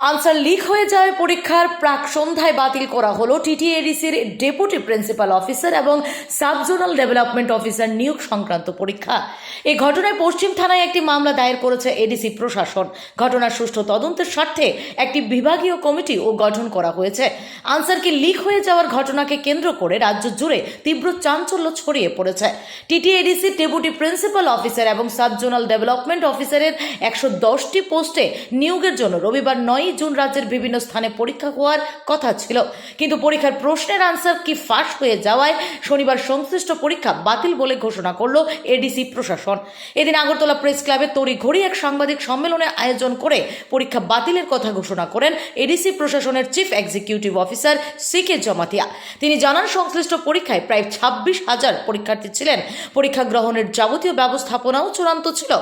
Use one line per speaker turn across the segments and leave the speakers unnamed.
Answer leak হয়ে যাওয়ায় পরীক্ষার, প্রাক সন্ধ্যায় বাতিল করা হলো টিটিএডিসির ডেপুটি প্রিন্সিপাল অফিসার এবং সাবজোনাল ডেভেলপমেন্ট অফিসার নিয়োগ সংক্রান্ত পরীক্ষা। এই ঘটনায় পশ্চিম থানায় একটি মামলা দায়ের করেছে এডিসি প্রশাসন। ঘটনার সুষ্ঠু তদন্তের স্বার্থে একটি বিভাগীয় কমিটিও গঠন করা হয়েছে। আনসারকে লিক হয়ে যাওয়ার ঘটনাকে কেন্দ্র করে রাজ্য জুড়ে তীব্র চাঞ্চল্য ছড়িয়ে পড়েছে। টিটিএডিসির ডেপুটি প্রিন্সিপাল অফিসার এবং সাবজোনাল ডেভেলপমেন্ট অফিসারের একশো দশটি পোস্টে নিয়োগের জন্য রবিবার নয়ই জুন রাজ্যের বিভিন্ন স্থানে পরীক্ষা হওয়ার কথা ছিল। কিন্তু পরীক্ষার প্রশ্নের আনসার কি ফাঁস হয়ে যাওয়ায় শনিবার সংশ্লিষ্ট পরীক্ষা বাতিল বলে ঘোষণা করল এডিসি প্রশাসন। এদিন আগরতলা প্রেস ক্লাবে তড়িঘড়ি এক সাংবাদিক সম্মেলনে আয়োজন করে পরীক্ষা বাতিলের কথা ঘোষণা করেন এডিসি প্রশাসনের chief executive officer C K Jamatia. তিনি জানান, সংশ্লিষ্ট পরীক্ষায় প্রায় ছাব্বিশ হাজার পরীক্ষার্থী ছিলেন। পরীক্ষা গ্রহণের যাবতীয় ব্যবস্থাপনাও চূড়ান্ত ছিল।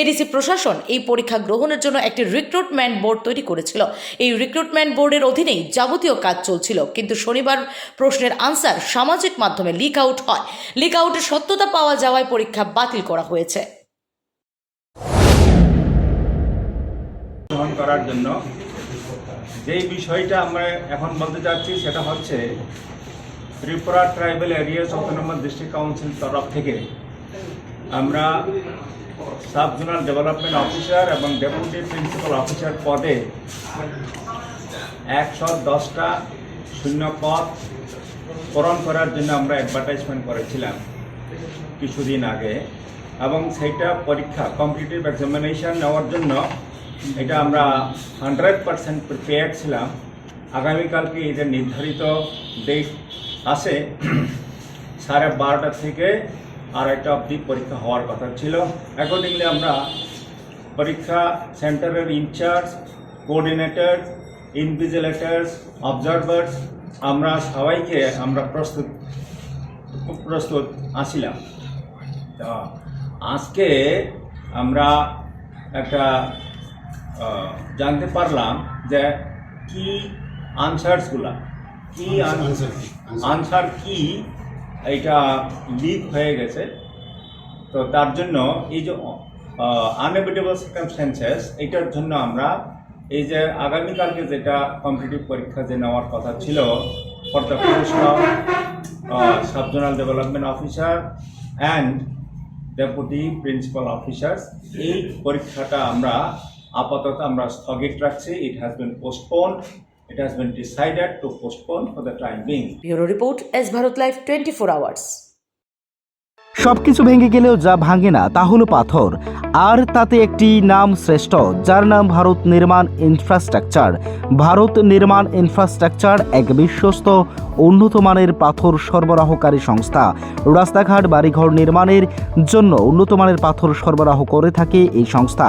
এডিসি প্রশাসন এই পরীক্ষা গ্রহণের জন্য একটি রিক্রুটমেন্ট বোর্ড তৈরি করেছিল। এই রিক্রুটমেন্ট বোর্ডের অধীনেই যাবতীয় কাজ চলছিল, কিন্তু শনিবার প্রশ্নের আনসার সামাজিক মাধ্যমে লিক আউট হয়। লিক আউটের সত্যতা পাওয়া যাওয়ায় পরীক্ষা বাতিল করা হয়েছে।
গ্রহণ করার জন্য যেই বিষয়টা আমরা এখন বলতে চাচ্ছি, সেটা হচ্ছে Tripura tribal areas autonomous district council তরফ থেকে আমরা সাব জোনাল ডেভেলপমেন্ট অফিসার এবং ডেপুটি প্রিন্সিপাল অফিসার পদে একশো দশটা শূন্য পদ পূরণ করার জন্য আমরা অ্যাডভার্টাইজমেন্ট করেছিলাম কিছুদিন আগে। এবং সেইটা পরীক্ষা কম্পিটিটিভ এক্সামিনেশন নেওয়ার জন্য এটা আমরা হান্ড্রেড পারসেন্ট প্রিপেয়ার ছিলাম। আগামীকালকে এদের নির্ধারিত ডেট আসে সাড়ে বারোটা থেকে আড়াইটা অবধি পরীক্ষা হওয়ার কথা ছিল। অ্যাকর্ডিংলি আমরা পরীক্ষা সেন্টারের ইনচার্জ কোঅর্ডিনেটর ইনভিজিলেটার্স অবজারভার্স আমরা সবাইকে আমরা প্রস্তুত প্রস্তুত আসিলাম তো আজকে আমরা একটা জানতে পারলাম যে কি আনসারসগুলা কি আনসার কি এটা লিক হয়ে গেছে। তো তার জন্য এই যে আনএভিটেবল সার্কামস্টেন্সেস এটার জন্য আমরা এই যে আগামীকালকে যেটা কম্পিটিটিভ পরীক্ষা যে নেওয়ার কথা ছিল for of sub zonal development officer and deputy principal officers এই পরীক্ষাটা আমরা আপাতত আমরা স্থগিত রাখছি। It has been postpone it has been decided to postpone for the time being
bureau report S Bharat live twenty four hours
সবকিছু ভেঙে গেলেও যা ভাঙে না তা হলো পাথর। আর তাতে একটি নাম শ্রেষ্ঠ যার নাম ভারত নির্মাণ ইনফ্রাস্ট্রাকচার। ভারত নির্মাণ ইনফ্রাস্ট্রাকচার এক বিশ্বস্ত উন্নত মানের পাথর সরবরাহকারী সংস্থা। রাস্তাঘাট বাড়িঘর নির্মাণের জন্য উন্নত মানের পাথর সরবরাহ করে থাকে এই সংস্থা।